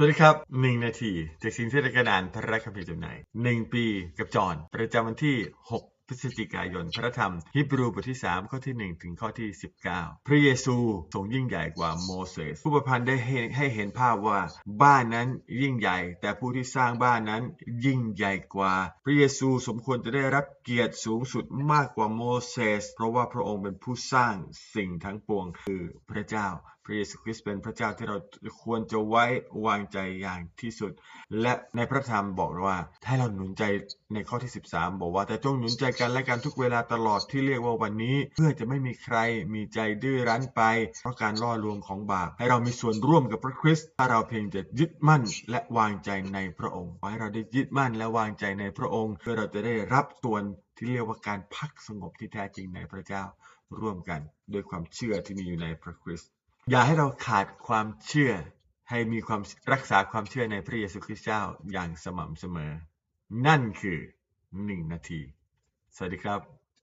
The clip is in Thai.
สวัสดีครับ 1 นาทีจากสิ่งที่ได้กระดานพระคัมภีร์จำหน่าย1 ปีกับจอห์นประจำวันที่ 6พฤศจิกายนพระธรรมฮิบรูบทที่ 3 ข้อที่ 1 ถึงข้อที่ 19 พระเยซูทรงยิ่งใหญ่กว่าโมเสสผู้ประพันธ์ได้ให้ให้เห็นภาพว่าบ้านนั้นยิ่งใหญ่ แต่ผู้ที่สร้างบ้านนั้นยิ่งใหญ่กว่า พระเยซูสมควรจะได้รับเกียรติสูงสุดมากกว่าโมเสสเพราะว่าพระองค์เป็นผู้สร้างสิ่งทั้งปวงคือพระเจ้า ระเยซูคริสต์เป็นพระเจ้าที่เราควรจะไว้วางใจอย่างที่สุด และในพระธรรมบอกว่าถ้าเราหนุนใจในข้อที่ 13 บอกว่าแต่จงหนุนใจกันและกันทุกเวลาตลอดที่เรียกว่าวันนี้ เพื่อจะไม่มีใครมีใจดื้อรั้นไป เพราะการล่อลวงของบาปให้เรามีส่วนร่วมกับพระคริสต์ถ้าเราเพียงจะยึดมั่นและวางใจในพระองค์ ให้เราได้ยึดมั่นและวางใจในพระองค์ เพื่อเราจะได้รับส่วนที่เรียกว่าการพักสงบที่แท้จริงในพระเจ้าร่วมกัน ด้วยความเชื่อที่มีอยู่ในพระคริสต์ อย่าให้เราขาดความเชื่อ ให้มีความรักษาความเชื่อในพระเยซูคริสต์เจ้าอย่างสม่ำเสมอ นั่นคือหนึ่งนาที สวัสดีครับ